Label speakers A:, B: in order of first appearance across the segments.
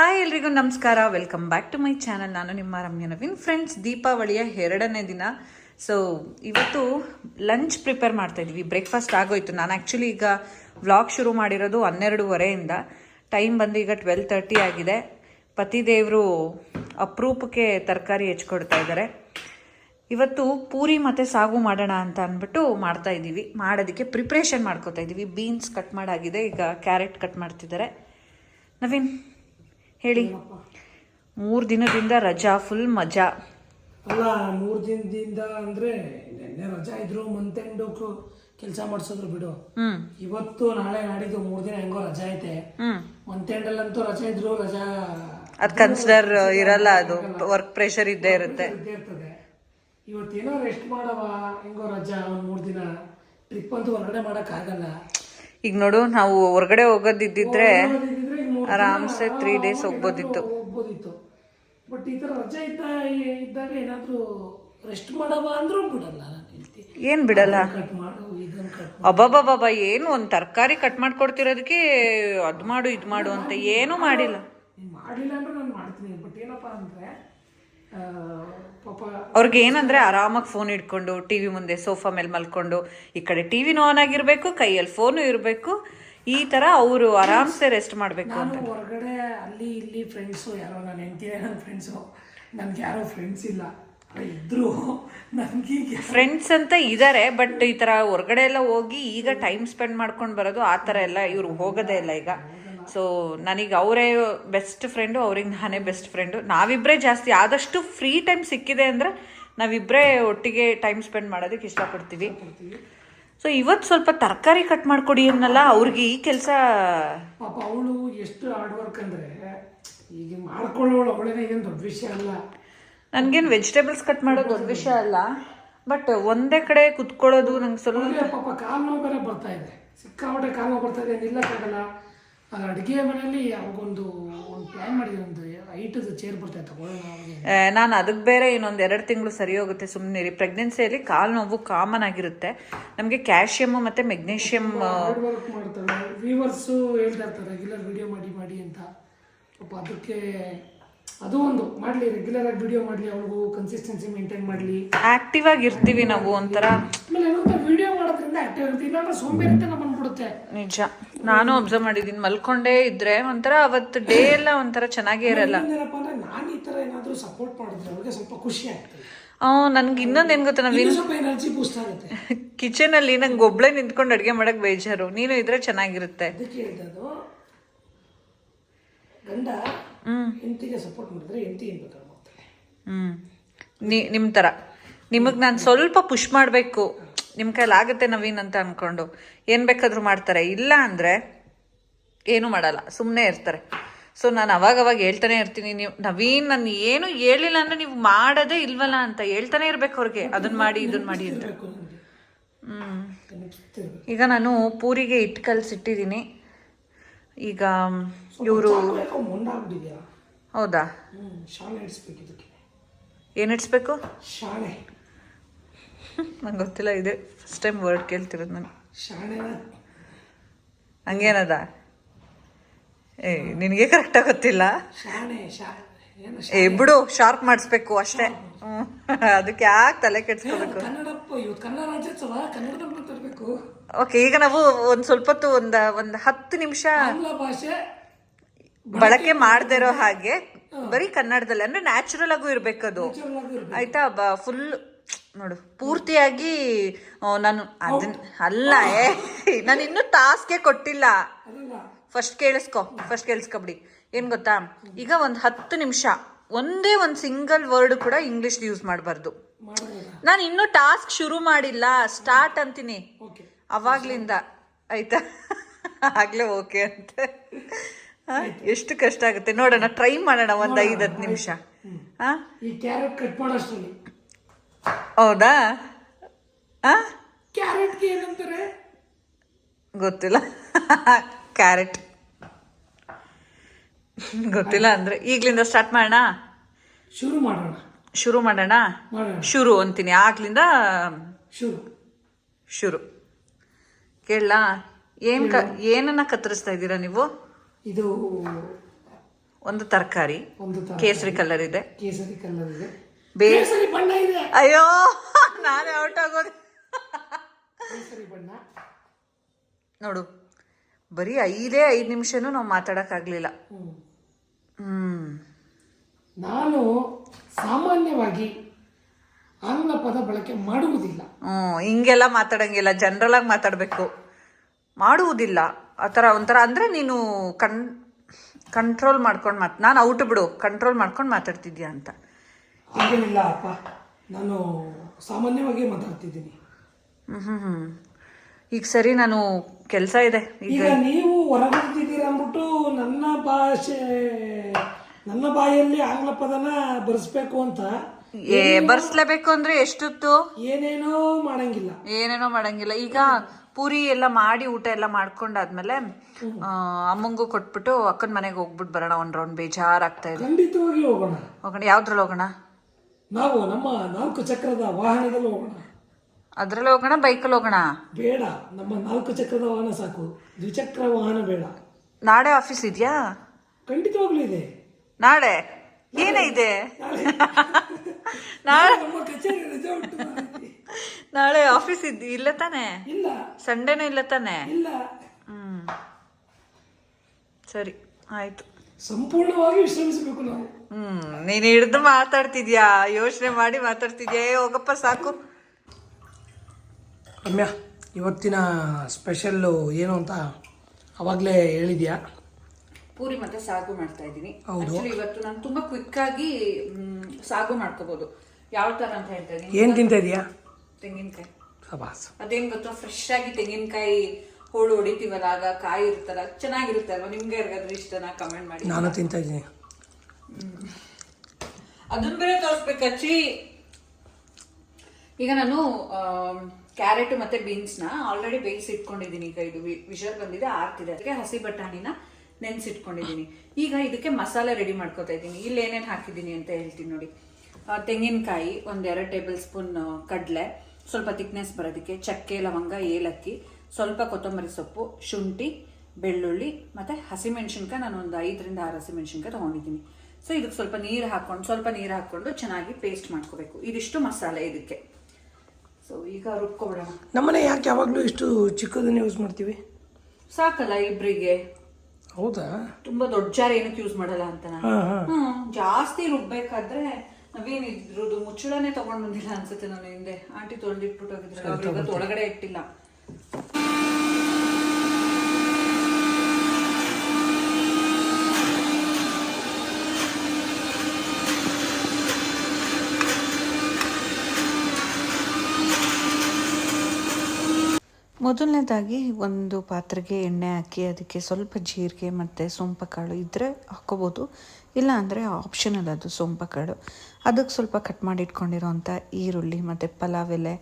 A: Hi ಎಲ್ರಿಗೂ ನಮಸ್ಕಾರ. Welcome back to my channel ನಾನು ನಿಮ್ಮ ರಮ್ಯ ನವೀನ್. ಫ್ರೆಂಡ್ಸ್ ದೀಪಾವಳಿಯ ಎರಡನೇ ದಿನ. ಸೊ ಇವತ್ತು ಲಂಚ್ ಪ್ರಿಪೇರ್ ಮಾಡ್ತಾ ಇದ್ವಿ. ಬ್ರೇಕ್ಫಾಸ್ಟ್ ಆಗೋಯ್ತು. ನಾನು ಆ್ಯಕ್ಚುಲಿ ಈಗ ವ್ಲಾಗ್ ಶುರು ಮಾಡಿರೋದು ಹನ್ನೆರಡೂವರೆಯಿಂದ. ಟೈಮ್ ಬಂದು ಈಗ ಟ್ವೆಲ್ ತರ್ಟಿ ಆಗಿದೆ. ಪತಿದೇವರು ಅಪರೂಪಕ್ಕೆ ತರಕಾರಿ ಹೆಚ್ಕೊಡ್ತಾ ಇದ್ದಾರೆ. ಇವತ್ತು ಪೂರಿ ಮತ್ತು ಸಾಗು ಮಾಡೋಣ ಅಂತ ಅಂದ್ಬಿಟ್ಟು ಮಾಡ್ತಾ ಇದ್ದೀವಿ ಮಾಡೋದಕ್ಕೆ ಪ್ರಿಪ್ರೇಷನ್ ಮಾಡ್ಕೋತಾ ಇದ್ದೀವಿ ಬೀನ್ಸ್ ಕಟ್ ಮಾಡಾಗಿದೆ. ಈಗ ಕ್ಯಾರೆಟ್ ಕಟ್ ಮಾಡ್ತಿದ್ದಾರೆ. ನವೀನ್ ಹೇಳಿ. ಮೂರು ದಿನದಿಂದ ರಜಾ ಫುಲ್ ಮಜಾ.
B: ಅಲ್ಲ ಮೂರು ದಿನದಿಂದ ಅಂದ್ರೆ ನಿನ್ನೆ ರಜಾ ಇದ್ರು ಮಂತ್ ಎಂಡ್ ಕೆಲಸ ಮಾಡಿಸಿದ್ರು ಬಿಡು. ಇವತ್ತು ನಾಳೆ ನಾಡಿದ್ದು ಮೂರು ದಿನ ಹೆಂಗೋ ರಜಾ ಐತೆ. ಮಂತ್ ಎಂಡ್ ಅಲ್ಲಂತೂ ರಜಾ ಇದ್ರು ರಜಾ
A: ಅದು ಕನ್ಸಿಡರ್ ಇರಲ್ಲ ಅದು. ವರ್ಕ್ ಪ್ರೆಷರ್ ಇದ್ದೇ ಇರುತ್ತೆ.
B: ಇದ್ದೇ ಇರ್ತದೆ. ಇವತ್ತೇನೋ ರೆಸ್ಟ್ ಮಾಡವ ಹೆಂಗೋ ರಜಾ ಒಂದು ಮೂರು ದಿನ. ಟ್ರಿಪ್ ಅಂತೂ ಹೊರಗಡೆ ಮಾಡಕ್ ಆಗಲ್ಲ.
A: ಈಗ ನೋಡು ನಾವು ಹೊರಗಡೆ ಹೋಗೋದಿದ್ದಿದ್ರೆ ಆರಾಮ್ಸೆ ತ್ರೀ ಡೇಸ್ ಹೋಗ್ಬೋದಿತ್ತು.
B: ಹೋಗ್ಬೋದಿತ್ತು. ಬಟ್ ಈ ತರ ರಜೆ ಇದ್ದ ಇದ್ದಾಗ ಏನಾದ್ರು ರೆಸ್ಟ್ ಮಾಡವ ಅಂದ್ರೂ ಬಿಡಲ್ಲ
A: ಏನ್ ಬಿಡಲ್ಲ?
B: ಕಟ್ ಮಾಡು ಇದನ್ನ ಕಟ್
A: ಅಬ್ಬಬ್ಬಬ್ಬ ಏನು ಒಂದ್ ತರಕಾರಿ ಕಟ್ ಮಾಡ್ಕೊಡ್ತಿರೋದಕ್ಕೆ ಅದ್ ಮಾಡು ಇದ್ ಮಾಡು ಅಂತ ಏನು ಮಾಡಿಲ್ಲ.
B: ನೀನು ಮಾಡಿಲ್ಲ ಅಂದ್ರೆ ನಾನು ಮಾಡ್ತೀನಿ ಬಟ್ ಏನಪ್ಪಾ ಅಂದ್ರೆ ಪಾಪ
A: ಅವ್ರಿಗೆ ಏನಂದ್ರೆ ಆರಾಮಾಗಿ ಫೋನ್ ಇಟ್ಕೊಂಡು ಟಿವಿ ಮುಂದೆ ಸೋಫಾ ಮೇಲೆ ಮಲ್ಕೊಂಡು ಈ ಕಡೆ ಟಿವಿನೂ ಆನ್ ಆಗಿರ್ಬೇಕು ಕೈಯಲ್ಲಿ ಫೋನು ಇರಬೇಕು ಈ ತರ ಅವರು ಆರಾಮ್ಸೆ ರೆಸ್ಟ್ ಮಾಡ್ಬೇಕು
B: ನಾನು ಹೊರಗಡೆ ಅಲ್ಲಿ ಇಲ್ಲಿ ಫ್ರೆಂಡ್ಸು ಯಾರೋ ನಾನು ಹೆಂಡತಿ ನನ್ನ ಫ್ರೆಂಡ್ಸು ನನ್ಗೆ ಯಾರೋ ಫ್ರೆಂಡ್ಸ್ ಇಲ್ಲ. ಇದ್ರು. ನನಗೆ
A: ಫ್ರೆಂಡ್ಸ್ ಅಂತ ಇದ್ದಾರೆ ಬಟ್ ಈ ತರ ಹೊರಗಡೆ ಎಲ್ಲ ಹೋಗಿ ಈಗ ಟೈಮ್ ಸ್ಪೆಂಡ್ ಮಾಡ್ಕೊಂಡು ಬರೋದು ಆ ಥರ ಎಲ್ಲ ಇವ್ರು ಹೋಗೋದೇ ಇಲ್ಲ ಈಗ. ಸೊ ನನಗೆ ಅವರೇ ಬೆಸ್ಟ್ ಫ್ರೆಂಡು ಅವ್ರಿಗೆ ನಾನೇ ಬೆಸ್ಟ್ ಫ್ರೆಂಡು ನಾವಿಬ್ಬರೇ ಜಾಸ್ತಿ ಆದಷ್ಟು ಫ್ರೀ ಟೈಮ್ ಸಿಕ್ಕಿದೆ ಅಂದರೆ ನಾವಿಬ್ಬರೇ ಒಟ್ಟಿಗೆ ಟೈಮ್ ಸ್ಪೆಂಡ್ ಮಾಡೋದಕ್ಕೆ ಇಷ್ಟಪಡ್ತೀವಿ. ಸೊ ಇವತ್ತು ಸ್ವಲ್ಪ ತರಕಾರಿ ಕಟ್ ಮಾಡ್ಕೊಡಿ ಅನ್ನಲ್ಲ ಅವ್ರಿಗೆ ಈ ಕೆಲಸ
B: ಪಾಪ ಅವಳು ಎಷ್ಟು ಹಾರ್ಡ್ ವರ್ಕ್ ಅಂದ್ರೆ ಈಗ ಮಾಡ್ಕೊಳ್ಳೋಳು ಅವಳೇನೆ ಏನು ದೊಡ್ಡ ವಿಷಯ ಅಲ್ಲ.
A: ನನಗೇನು ವೆಜಿಟೇಬಲ್ಸ್ ಕಟ್ ಮಾಡೋದು ದೊಡ್ಡ ವಿಷಯ ಅಲ್ಲ. ಬಟ್ ಒಂದೇ ಕಡೆ ಕುತ್ಕೊಳ್ಳೋದು ನಂಗೆ ಸ್ವಲ್ಪ
B: ಪಾಪ ಕಾಲು ನೋವು ಬೇರೆ ಬರ್ತಾ ಇದೆ. ಸಿಕ್ಕಾಪಟ್ಟೆ ಕಾಲು ನೋವು ಬರ್ತಾ ಇದೆ ನಿಲ್ಲಕ್ಕಾಗಲ್ಲ ಅಡುಗೆ ಮನೆಯಲ್ಲಿ ಅವಾಗೊಂದು ಒಂದು ಪ್ಲ್ಯಾನ್ ಮಾಡಿದೆ ಒಂದು ಚೇರ್
A: ನಾನು ಅದಕ್ಕೆ ಬೇರೆ ಇನ್ನೊಂದು ಎರಡು ತಿಂಗಳು ಸರಿ ಹೋಗುತ್ತೆ ಸುಮ್ಮನೆ ರೀ ಪ್ರೆಗ್ನೆನ್ಸಿಯಲ್ಲಿ ಕಾಲು ನೋವು ಕಾಮನ್ ಆಗಿರುತ್ತೆ. ನಮಗೆ ಕ್ಯಾಲ್ಶಿಯಮ್ ಮತ್ತು ಮೆಗ್ನೀಷಿಯಮ್
B: ಹಾರ್ಡ್ ವರ್ಕ್ ಮಾಡ್ತಾಳೆ ವ್ಯೂವರ್ಸು ಹೇಳ್ತಾ ಇರ್ತಾರೆ ರೆಗ್ಯುಲರ್ ವಿಡಿಯೋ ಮಾಡಿ ಮಾಡಿ ಅಂತ. ಪಾಪ ಅದಕ್ಕೆ ಅದು ಒಂದು. ಮಾಡಲಿ ರೆಗ್ಯುಲರ್ ಆಗಿ ವಿಡಿಯೋ ಮಾಡಲಿ ಅವ್ರಿಗೂ ಕನ್ಸಿಸ್ಟೆನ್ಸಿ ಮೇಂಟೈನ್ ಮಾಡಲಿ.
A: ಆಕ್ಟಿವ್ ಆಗಿರ್ತೀವಿ ನಾವು ಒಂಥರ.
B: ಆಮೇಲೆ ಏನಂತ ವಿಡಿಯೋ ಆಕ್ಟಿವ್ ಇರುತ್ತೆ ಇಲ್ಲಾಂದ್ರೆ ಸೋಂಬೇರಿತನ ಬಂದ್ಬಿಡುತ್ತೆ.
A: ನಿಜ. ನಾನು ಅಬ್ಸರ್ವ್ ಮಾಡಿದೀನಿ ಮಲ್ಕೊಂಡೇ ಇದ್ರೆ ಒಂಥರ ಅವತ್ತು ಡೇ ಎಲ್ಲ ಒಂಥರ ಚೆನ್ನಾಗೇ ಇರಲ್ಲ.
B: ಏನಪ್ಪ ಅಂದ್ರೆ ನಾನು ಈ ಥರ ಏನಾದರೂ ಸಪೋರ್ಟ್ ಮಾಡಿದ್ರೆ ಅವ್ರಿಗೆ ಸ್ವಲ್ಪ ಖುಷಿ ಆಗ್ತದೆ.
A: ನನ್ಗೆ ಇನ್ನೊಂದು ಏನ್ ಗೊತ್ತಾ ನಾವ್
B: ಇನ್ನೂ ಸ್ವಲ್ಪ ಎನರ್ಜಿ ಬೂಸ್ಟ್ ಆಗುತ್ತೆ.
A: ಕಿಚನಲ್ಲಿ ನಂಗೆ ಒಬ್ಳೆ ನಿಂತ್ಕೊಂಡು ಅಡುಗೆ ಮಾಡಕ್ ಬೇಜಾರು. ನೀನು ಇದ್ರೆ ಚೆನ್ನಾಗಿರುತ್ತೆ.
B: ಅದಕ್ಕೆ ಹೇಳ್ದದು ಗಂಡ ಹೆಂಡತಿಗೆ ಸಪೋರ್ಟ್ ಮಾಡಿದ್ರೆ ಹೆಂಡತಿ ಏನ್ ಬೇಕಾದ್ರೆ ಮಾಡ್ತಾಳೆ.
A: ಹ್ಮ್. ನೀ ನಿಮ್ಮ ಥರ ನಿಮಗೆ ನಾನು ಸ್ವಲ್ಪ ಪುಷ್ ಮಾಡಬೇಕು. ನಿಮ್ಮ ಕೈಲಿ ಆಗುತ್ತೆ ನವೀನ್ ಅಂತ ಅಂದ್ಕೊಂಡು ಏನು ಬೇಕಾದರೂ ಮಾಡ್ತಾರೆ. ಇಲ್ಲ ಅಂದರೆ ಏನೂ ಮಾಡಲ್ಲ. ಸುಮ್ಮನೆ ಇರ್ತಾರೆ. ಸೊ ನಾನು ಅವಾಗ ಅವಾಗ ಹೇಳ್ತಾನೆ ಇರ್ತೀನಿ. ನೀವು ನವೀನ್ ನಾನು ಏನು ಹೇಳಿಲ್ಲ ಅಂದರೆ ನೀವು ಮಾಡೋದೇ ಇಲ್ವಲ್ಲ ಅಂತ ಹೇಳ್ತಾನೆ ಇರಬೇಕು ಅವ್ರಿಗೆ. ಅದನ್ನ ಮಾಡಿ ಇದನ್ನ ಮಾಡಿ ಅಂತ. ಈಗ ನಾನು ಪೂರಿಗೆ ಇಟ್ಟು ಕಲ್ಸಿಟ್ಟಿದ್ದೀನಿ ಈಗ ಇವರು ಹೌದಾ?
B: ಏನಿಡ್ಸ್ಬೇಕು ಶಾಲೆ ಇಡಿಸ್ಬೇಕು ಇದಕ್ಕೆ
A: ಏನು ಇಡ್ಸ್ಬೇಕು
B: ಶಾಣೆ
A: ನಂಗೆ ಗೊತ್ತಿಲ್ಲ ಇದೆ ಫಸ್ಟ್ ಟೈಮ್ ವರ್ಡ್ ಕೇಳ್ತಿರೋದು ನಾನು. ಹಂಗೇನದ? ಏ ನಿನಗೆ ಕರೆಕ್ಟಾಗಿ ಗೊತ್ತಿಲ್ಲ? ಏ ಬಿಡು ಶಾರ್ಪ್ ಮಾಡಿಸ್ಬೇಕು ಅಷ್ಟೇ. ಅದಕ್ಕೆ ಯಾಕೆ ತಲೆ ಕೆಡಿಸ್ಕೋಬೇಕು? ಓಕೆ ಈಗ ನಾವು ಒಂದು ಸ್ವಲ್ಪ ಹೊತ್ತು ಒಂದು ಒಂದು ಹತ್ತು ನಿಮಿಷ ಬಳಕೆ ಮಾಡದೇ ಇರೋ ಹಾಗೆ ಬರೀ ಕನ್ನಡದಲ್ಲಿ ಅಂದ್ರೆ ನ್ಯಾಚುರಲ್ ಆಗು ಇರ್ಬೇಕದು.
B: ಇರ್ಬೇಕು.
A: ಆಯ್ತಾ? ಫುಲ್ ನೋಡು ಪೂರ್ತಿಯಾಗಿ ನಾನು ಅದನ್ನ ಅಲ್ಲ ಏ ನಾನು ಇನ್ನೂ ಟಾಸ್ಕೆ ಕೊಟ್ಟಿಲ್ಲ. ಫಸ್ಟ್ ಕೇಳಿಸ್ಕೊ ಫಸ್ಟ್ ಕೇಳಿಸ್ಕೊಬಿಡಿ ಏನು ಗೊತ್ತಾ? ಈಗ ಒಂದು ಹತ್ತು ನಿಮಿಷ ಒಂದೇ ಒಂದು ಸಿಂಗಲ್ ವರ್ಡ್ ಕೂಡ ಇಂಗ್ಲಿಷ್ ಯೂಸ್ ಮಾಡಬಾರ್ದು. ನಾನು ಇನ್ನೂ ಟಾಸ್ಕ್ ಶುರು ಮಾಡಿಲ್ಲ ಸ್ಟಾರ್ಟ್ ಅಂತೀನಿ. ಅವಾಗ್ಲಿಂದ. ಆಯ್ತಾ? ಆಗ್ಲೇ ಓಕೆ ಅಂತ. ಎಷ್ಟು ಕಷ್ಟ ಆಗುತ್ತೆ. ನೋಡೋಣ ಟ್ರೈ ಮಾಡೋಣ ಒಂದು ಐದು ಹತ್ತು ನಿಮಿಷ. ಹಾ
B: ಈ ಕ್ಯಾರೆಟ್ ಕಟ್ ಮಾಡೋಷ್ಟರಲ್ಲಿ
A: ಹೌದಾ? ಆ?
B: ಕ್ಯಾರೆಟ್ಗೆ ಏನಂತಾರೆ?
A: ಗೊತ್ತಿಲ್ಲ. ಕ್ಯಾರೆಟ್ ಗೊತ್ತಿಲ್ಲ ಅಂದ್ರೆ ಈಗ್ಲಿಂದ ಸ್ಟಾರ್ಟ್ ಮಾಡೋಣ?
B: ಶುರು ಮಾಡೋಣ.
A: ಶುರು ಮಾಡೋಣ? ಶುರು ಅಂತೀನಿ. ಆಗ್ಲಿಂದ
B: ಶುರು.
A: ಶುರು. ಕೇಳಲಾ? ಏನ್ ಕ ಏನನ್ನ ಕತ್ತರಿಸ್ತಾ ಇದ್ದೀರಾ ನೀವು?
B: ಇದು
A: ಒಂದು ತರಕಾರಿ.
B: ಒಂದು
A: ಕೇಸರಿ ಕಲರ್ ಇದೆ.
B: ಕೇಸರಿ ಕಲರ್ ಇದೆ.
A: ಬೇ
B: ಕೇಸರಿ ಬಣ್ಣ ಇದೆ.
A: ಅಯ್ಯೋ ನಾನೇ ಔಟ್ ಆಗೋದು.
B: ಕೇಸರಿ ಬಣ್ಣ.
A: ನೋಡು ಬರೀ ಐದೇ ಐದು ನಿಮಿಷನೂ ನಾವು ಮಾತಾಡೋಕ್ಕಾಗಲಿಲ್ಲ ಹ್ಞೂ
B: ನಾನು ಸಾಮಾನ್ಯವಾಗಿ ಆಂಗ್ಲ ಪದ ಬಳಕೆ ಮಾಡುವುದಿಲ್ಲ.
A: ಹ್ಞೂ ಹಿಂಗೆಲ್ಲ ಮಾತಾಡಂಗಿಲ್ಲ. ಜನರಲ್ ಆಗಿ ಮಾತಾಡಬೇಕು. ಮಾಡುವುದಿಲ್ಲ. ಆ ಥರ ಒಂಥರ ಅಂದರೆ ನೀನು ಕಣ್ ಕಂಟ್ರೋಲ್ ಮಾಡ್ಕೊಂಡು ಮಾತು ನಾನು ಔಟ್ ಬಿಡು. ಕಂಟ್ರೋಲ್ ಮಾಡ್ಕೊಂಡು ಮಾತಾಡ್ತಿದ್ಯಾ ಅಂತ.
B: ಹಾಗೇನಿಲ್ಲ ಅಪ್ಪ. ನಾನು ಸಾಮಾನ್ಯವಾಗಿ ಮಾತಾಡ್ತಿದ್ದೀನಿ.
A: ಹ್ಞೂ ಈಗ ಸರಿ ನಾನು ಕೆಲಸ ಇದೆ. ಈಗ
B: ನೀವು ಹೊರಬರ್ತಿದ್ದೀರ ಅಂದ್ಬಿಟ್ಟು ನನ್ನ ಭಾಷೆ ನನ್ನ ಬಾಯಲ್ಲಿ ಆಂಗ್ಲ ಪದನ ಬರ್ಸ್ಬೇಕು ಅಂತ
A: ಏ ಬರ್ಸ್ಲೇಬೇಕು ಅಂದ್ರೆ ಎಷ್ಟೊತ್ತು?
B: ಏನೇನೋ ಮಾಡಂಗಿಲ್ಲ.
A: ಏನೇನೋ ಮಾಡಂಗಿಲ್ಲ. ಈಗ ಪೂರಿ ಎಲ್ಲ ಮಾಡಿ ಊಟ ಎಲ್ಲ ಮಾಡ್ಕೊಂಡಾದ್ಮೇಲೆ ಅಮ್ಮಂಗೂ ಕೊಟ್ಬಿಟ್ಟು ಅಕ್ಕನ ಮನೆಗೆ ಹೋಗ್ಬಿಟ್ಟು ಬರೋಣ ಒಂದ್ ರೌಂಡ್ ಬೇಜಾರಾಗ್ತಾ ಇದೆ.
B: ಖಂಡಿತವಾಗಿ ಹೋಗೋಣ.
A: ಹೋಗೋಣ. ಯಾವ್ದ್ರಲ್ಲಿ ಹೋಗೋಣ?
B: ನಾವು ನಮ್ಮ ನಾಲ್ಕು ಚಕ್ರದ ವಾಹನದಲ್ಲಿ ಹೋಗೋಣ.
A: ಅದ್ರಲ್ಲಿ ಹೋಗೋಣ ಬೈಕಲ್ಲಿ ಹೋಗೋಣ?
B: ಬೇಡ ನಮ್ಮ ನಾಲ್ಕು ಚಕ್ರದ ವಾಹನ ಸಾಕು. ದ್ವಿಚಕ್ರ ವಾಹನ ಬೇಡ.
A: ನಾಳೆ ಆಫೀಸ್ ಇದೆಯಾ?
B: ಖಂಡಿತವಾಗ್ಲೂ ಇದೆ.
A: ನಾಳೆ? ಏನೇ ಇದೆ? ನಾಳೆ.
B: ನಮ್ಮ ಕಚೇರಿ ರಜೆ ಉಂಟು
A: ನಾಳೆ ಆಫೀಸ್ ಇದ್ ಇಲ್ಲ ತಾನೆ?
B: ಇಲ್ಲ.
A: ಸಂಡೇನೂ ಇಲ್ಲ ತಾನೆ?
B: ಇಲ್ಲ.
A: ಹ್ಮ್. ಸರಿ ಆಯ್ತು.
B: ಸಂಪೂರ್ಣವಾಗಿ ವಿಶ್ರಮಿಸಬೇಕು ನಾವು.
A: ಹ್ಮ್ ನೀನ್ ಹಿಡ್ದು ಮಾತಾಡ್ತಿದ್ಯಾ? ಯೋಚನೆ ಮಾಡಿ ಮಾತಾಡ್ತಿದ್ಯಾ? ಏ ಹೋಗಪ್ಪ ಸಾಕು.
B: ರಮ್ಯಾ ಇವತ್ತಿನ ಸ್ಪೆಷಲ್ಲು ಏನು ಅಂತ ಅವಾಗಲೇ ಹೇಳಿದ್ಯಾ?
A: ಪೂರಿ ಮತ್ತೆ ಸಾಗು ಮಾಡ್ತಾ ಇದ್ದೀನಿ.
B: ಹೌದು.
A: Actually ಇವತ್ತು ನಾನು ತುಂಬಾ ಕ್ವಿಕ್ ಆಗಿ ಮ್, ಸಾಗು ಮಾಡ್ಕೋಬಹುದು ಯಾವ ತರ ಅಂತ ಹೇಳ್ತಾ ಇದ್ದೀನಿ.
B: ಏನು ತಿಂತಾ ಇದೀಯಾ
A: ತೆಂಗಿನಕಾಯಿ.
B: ಸಬಾಸ್.
A: ಅದೇನ್ ಗೊತ್ತಾ? ಫ್ರೆಶ್ ಆಗಿ ತೆಂಗಿನಕಾಯಿ ಹೋಳು ಹೊಡಿತೀವಲ್ಲ ಆಗ ಕಾಯಿ ಇರ್ತಾರ ಚೆನ್ನಾಗಿರುತ್ತೆ ಅಲ್ವಾ? ನಿಮ್ಗೆ ಯಾರಿಗಾದ್ರೂ ಇಷ್ಟನಾ? ಕಮೆಂಟ್ ಮಾಡಿ.
B: ನಾನು ತಿಂತಾ ಇದ್ದೀನಿ.
A: ಅದನ್ನ ಬೇರೆ ತೋರಿಸ್ಬೇಕಚ್ಚಿ ಈಗ ನಾನು ಕ್ಯಾರೆಟ್ ಮತ್ತೆ ಬೀನ್ಸ್ನ ಆಲ್ರೆಡಿ ಬೇಯಿಸಿ ಇಟ್ಕೊಂಡಿದ್ದೀನಿ. ಈಗ ಇದು ವಿಷರ್ ಬಂದಿದೆ ಆರ್ತಿದೆ. ಅದಕ್ಕೆ ಹಸಿ ಬಟಾಣಿನ ನೆನ್ಸಿಟ್ಕೊಂಡಿದ್ದೀನಿ. ಈಗ ಇದಕ್ಕೆ ಮಸಾಲೆ ರೆಡಿ ಮಾಡ್ಕೊತಾ ಇದ್ದೀನಿ. ಇಲ್ಲಿ ಏನೇನು ಹಾಕಿದ್ದೀನಿ ಅಂತ ಹೇಳ್ತೀನಿ ನೋಡಿ. ತೆಂಗಿನಕಾಯಿ ಒಂದೆರಡು ಎರಡು ಟೇಬಲ್ ಸ್ಪೂನ್ ಕಡಲೆ. ಸ್ವಲ್ಪ ತಿಕ್ನೆಸ್ ಬರೋದಕ್ಕೆ ಚಕ್ಕೆ ಲವಂಗ ಏಲಕ್ಕಿ. ಸ್ವಲ್ಪ ಕೊತ್ತಂಬರಿ ಸೊಪ್ಪು ಶುಂಠಿ ಬೆಳ್ಳುಳ್ಳಿ ಮತ್ತೆ ಹಸಿಮೆಣಸಿನ್ಕಾಯಿ ನಾನು ಒಂದು ಐದರಿಂದ ಆರು ಹಸಿಮೆಣಸಿನ್ಕಾಯಿ ತೊಗೊಂಡಿದ್ದೀನಿ. ಸೊ ಇದಕ್ಕೆ ಸ್ವಲ್ಪ ನೀರು ಹಾಕೊಂಡು ಸ್ವಲ್ಪ ನೀರು ಹಾಕೊಂಡು ಚೆನ್ನಾಗಿ ಪೇಸ್ಟ್ ಮಾಡ್ಕೋಬೇಕು. ಇದಿಷ್ಟು ಮಸಾಲೆ ಇದಕ್ಕೆ. ಸೊ ಈಗ ರುಬ್ಕೊಬಿಡೋಣ.
B: ನಮ್ಮನೆ ಯಾಕೆ ಯಾವಾಗಲೂ ಇಷ್ಟು ಚಿಕ್ಕದನ್ನ ಯೂಸ್ ಮಾಡ್ತೀವಿ?
A: ಸಾಕಲ್ಲ ಇಬ್ಬರಿಗೆ
B: ಹೌದಾ?
A: ತುಂಬಾ ದೊಡ್ಡ ಜಾರ ಏನಕ್ಕೆ ಯೂಸ್ ಮಾಡಲ್ಲ ಅಂತ ನಾನು. ಹ್ಮ್ ಜಾಸ್ತಿ ರುಬ್ಬೇಕಾದ್ರೆ ನಾವೇನ್ ಇದ್ರದ್ದು ಮುಚ್ಚಳನೆ ತಗೊಂಡ್ ಬಂದಿಲ್ಲ ಅನ್ಸುತ್ತೆ ನಾನು ಹಿಂದೆ. ಆಂಟಿ ತೊಳೆದಿಟ್ಬಿಟ್ಟು ಹೋಗಿದ್ರೆ. ಅವ್ರು ಇವತ್ತು ಒಳಗಡೆ ಇಟ್ಟಿಲ್ಲ. ಮೊದಲನೇದಾಗಿ ಒಂದು ಪಾತ್ರೆಗೆ ಎಣ್ಣೆ ಹಾಕಿ ಅದಕ್ಕೆ ಸ್ವಲ್ಪ ಜೀರಿಗೆ ಮತ್ತು ಸೋಂಪ ಕಾಳು ಇದ್ದರೆ ಹಾಕ್ಕೋಬೋದು ಇಲ್ಲ ಅಂದರೆ ಆಪ್ಷನಲ್ ಅದು ಸೋಂಪ ಕಾಳು ಅದಕ್ಕೆ ಸ್ವಲ್ಪ ಕಟ್ ಮಾಡಿ ಇಟ್ಕೊಂಡಿರೋಂಥ ಈರುಳ್ಳಿ ಮತ್ತು ಪಲಾವ್ ಎಲೆ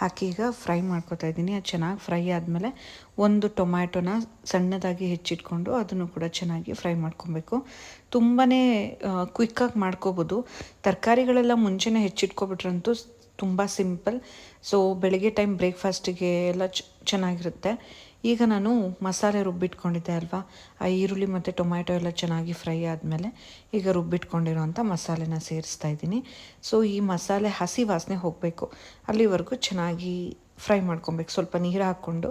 A: ಹಾಕಿ ಈಗ ಫ್ರೈ ಮಾಡ್ಕೋತಾ ಇದ್ದೀನಿ. ಅದು ಚೆನ್ನಾಗಿ ಫ್ರೈ ಆದಮೇಲೆ ಒಂದು ಟೊಮ್ಯಾಟೊನ ಸಣ್ಣದಾಗಿ ಹೆಚ್ಚಿಟ್ಕೊಂಡು ಅದನ್ನು ಕೂಡ ಚೆನ್ನಾಗಿ ಫ್ರೈ ಮಾಡ್ಕೊಬೇಕು. ತುಂಬಾ ಕ್ವಿಕ್ಕಾಗಿ ಮಾಡ್ಕೋಬೋದು. ತರಕಾರಿಗಳೆಲ್ಲ ಮುಂಚೆನೇ ಹೆಚ್ಚಿಟ್ಕೊಬಿಟ್ರಂತೂ ತುಂಬ ಸಿಂಪಲ್. ಸೊ ಬೆಳಗ್ಗೆ ಟೈಮ್ ಬ್ರೇಕ್ಫಾಸ್ಟಿಗೆ ಎಲ್ಲ ಚೆನ್ನಾಗಿರುತ್ತೆ. ಈಗ ನಾನು ಮಸಾಲೆ ರುಬ್ಬಿಟ್ಕೊಂಡಿದ್ದೆ ಅಲ್ವಾ? ಆ ಈರುಳ್ಳಿ ಮತ್ತು ಟೊಮ್ಯಾಟೊ ಎಲ್ಲ ಚೆನ್ನಾಗಿ ಫ್ರೈ ಆದಮೇಲೆ ಈಗ ರುಬ್ಬಿಟ್ಕೊಂಡಿರೋಂಥ ಮಸಾಲೆನ ಸೇರಿಸ್ತಾ ಇದ್ದೀನಿ. ಸೊ ಈ ಮಸಾಲೆ ಹಸಿ ವಾಸನೆ ಹೋಗಬೇಕು. ಅಲ್ಲಿವರೆಗೂ ಚೆನ್ನಾಗಿ ಫ್ರೈ ಮಾಡ್ಕೊಬೇಕು. ಸ್ವಲ್ಪ ನೀರು ಹಾಕ್ಕೊಂಡು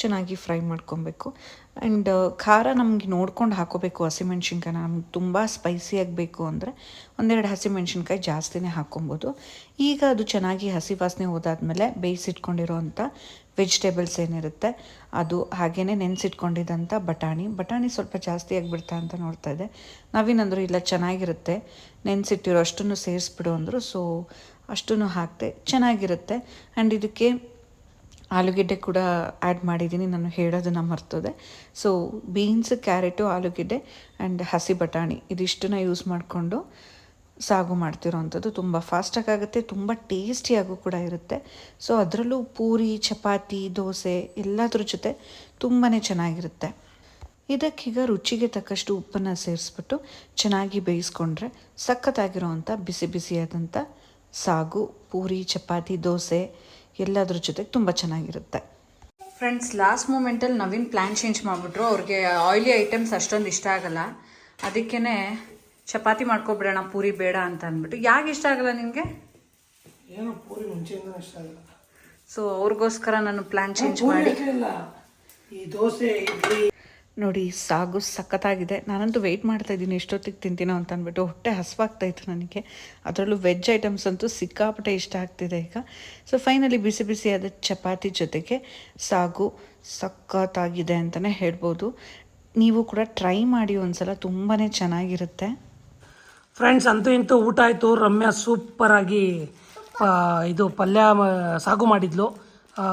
A: ಚೆನ್ನಾಗಿ ಫ್ರೈ ಮಾಡ್ಕೊಬೇಕು. ಆ್ಯಂಡ್ ಖಾರ ನಮಗೆ ನೋಡ್ಕೊಂಡು ಹಾಕೋಬೇಕು. ಹಸಿಮೆಣ್ಸಿನ್ಕಾಯಿನ ನಮ್ಗೆ ತುಂಬ ಸ್ಪೈಸಿಯಾಗಿ ಬೇಕು ಅಂದರೆ ಒಂದೆರಡು ಹಸಿಮೆಣ್ಸಿನ್ಕಾಯಿ ಜಾಸ್ತಿನೇ ಹಾಕ್ಕೊಬೋದು. ಈಗ ಅದು ಚೆನ್ನಾಗಿ ಹಸಿ ವಾಸನೆ ಹೋದಾದ್ಮೇಲೆ ಬೇಯಿಸಿಟ್ಕೊಂಡಿರೋವಂಥ ವೆಜಿಟೇಬಲ್ಸ್ ಏನಿರುತ್ತೆ, ಅದು ಹಾಗೆಯೇ ನೆನೆಸಿಟ್ಕೊಂಡಿದ್ದಂಥ ಬಟಾಣಿ. ಬಟಾಣಿ ಸ್ವಲ್ಪ ಜಾಸ್ತಿ ಆಗಿಬಿಡ್ತಾ ಅಂತ ನೋಡ್ತಾ ಇದ್ದೆ. ನಾವೇನಂದ್ರು ಇಲ್ಲ, ಚೆನ್ನಾಗಿರುತ್ತೆ. ನೆನೆಸಿಟ್ಟಿರೋ ಅಷ್ಟನ್ನು ಸೇರಿಸ್ಬಿಡು ಅಂದರು, ಸೊ ಅಷ್ಟೂ ಹಾಕ್ತೆ ಚೆನ್ನಾಗಿರುತ್ತೆ. ಆ್ಯಂಡ್ ಇದಕ್ಕೆ ಆಲೂಗೆಡ್ಡೆ ಕೂಡ ಆ್ಯಡ್ ಮಾಡಿದ್ದೀನಿ, ನಾನು ಹೇಳೋದನ್ನು ಮರ್ತದೆ. ಸೊ ಬೀನ್ಸ್ ಕ್ಯಾರೆಟು ಆಲೂಗೆಡ್ಡೆ ಆ್ಯಂಡ್ ಹಸಿ ಬಟಾಣಿ ಇದಿಷ್ಟನ್ನ ಯೂಸ್ ಮಾಡಿಕೊಂಡು ಸಾಗು ಮಾಡ್ತಿರೋವಂಥದ್ದು ತುಂಬ ಫಾಸ್ಟಾಗಿ ಆಗುತ್ತೆ, ತುಂಬ ಟೇಸ್ಟಿಯಾಗೂ ಕೂಡ ಇರುತ್ತೆ. ಸೊ ಅದರಲ್ಲೂ ಪೂರಿ, ಚಪಾತಿ, ದೋಸೆ ಎಲ್ಲದ್ರ ಜೊತೆ ತುಂಬಾ ಚೆನ್ನಾಗಿರುತ್ತೆ. ಇದಕ್ಕೀಗ ರುಚಿಗೆ ತಕ್ಕಷ್ಟು ಉಪ್ಪನ್ನು ಸೇರಿಸ್ಬಿಟ್ಟು ಚೆನ್ನಾಗಿ ಬೇಯಿಸ್ಕೊಂಡ್ರೆ ಸಖತ್ತಾಗಿರೋವಂಥ ಬಿಸಿ ಬಿಸಿಯಾದಂಥ ಸಾಗು, ಪೂರಿ, ಚಪಾತಿ, ದೋಸೆ ಎಲ್ಲದ್ರ ಜೊತೆಗೆ ತುಂಬ ಚೆನ್ನಾಗಿರುತ್ತೆ. ಫ್ರೆಂಡ್ಸ್ ಲಾಸ್ಟ್ ಮೂಮೆಂಟಲ್ಲಿ ನವೀನ್ ಪ್ಲ್ಯಾನ್ ಚೇಂಜ್ ಮಾಡಿಬಿಟ್ರು. ಅವ್ರಿಗೆ ಆಯಿಲಿ ಐಟಮ್ಸ್ ಅಷ್ಟೊಂದು ಇಷ್ಟ ಆಗಲ್ಲ. ಅದಕ್ಕೇ ಚಪಾತಿ ಮಾಡ್ಕೊಬಿಡೋಣ ಪೂರಿ ಬೇಡ ಅಂತ ಅಂದ್ಬಿಟ್ಟು. ಯಾಕೆ ಇಷ್ಟ ಆಗಲ್ಲ ನಿಮಗೆ
B: ಏನೋ ಪೂರಿ ಮುಂಚೆಯಿಂದ ಇಷ್ಟ ಆಗಲ್ಲ.
A: ಸೊ ಅವ್ರಿಗೋಸ್ಕರ ನಾನು ಪ್ಲ್ಯಾನ್ ಚೇಂಜ್ ಮಾಡಿ.
B: ಈ ದೋಸೆ ಇಡ್ಲಿ.
A: ನೋಡಿ ಸಾಗು ಸಖತ್ತಾಗಿದೆ. ನಾನಂತೂ ವೆಯ್ಟ್ ಮಾಡ್ತಾ ಇದ್ದೀನಿ ಎಷ್ಟೊತ್ತಿಗೆ ತಿಂತೀನೋ ಅಂತ ಅಂದ್ಬಿಟ್ಟು ಹೊಟ್ಟೆ ಹಸ್ವಾಗ್ತಾ ಇತ್ತು ನನಗೆ. ಅದರಲ್ಲೂ ವೆಜ್ ಐಟಮ್ಸ್ ಅಂತೂ ಸಿಕ್ಕಾಪಟ್ಟೆ ಇಷ್ಟ ಆಗ್ತಿದೆ ಈಗ. ಸೊ ಫೈನಲಿ ಬಿಸಿ ಬಿಸಿಯಾದ ಚಪಾತಿ ಜೊತೆಗೆ ಸಾಗು ಸಖತ್ತಾಗಿದೆ ಅಂತಲೇ ಹೇಳ್ಬೋದು. ನೀವು ಕೂಡ ಟ್ರೈ ಮಾಡಿ ಒಂದ್ಸಲ ತುಂಬಾ ಚೆನ್ನಾಗಿರುತ್ತೆ.
B: ಫ್ರೆಂಡ್ಸ್ ಅಂತೂ ಇಂತೂ ಊಟ ಆಯಿತು. ರಮ್ಯಾ ಸೂಪರಾಗಿ ಇದು ಪಲ್ಯ ಸಾಗು ಮಾಡಿದ್ಲು ಆ,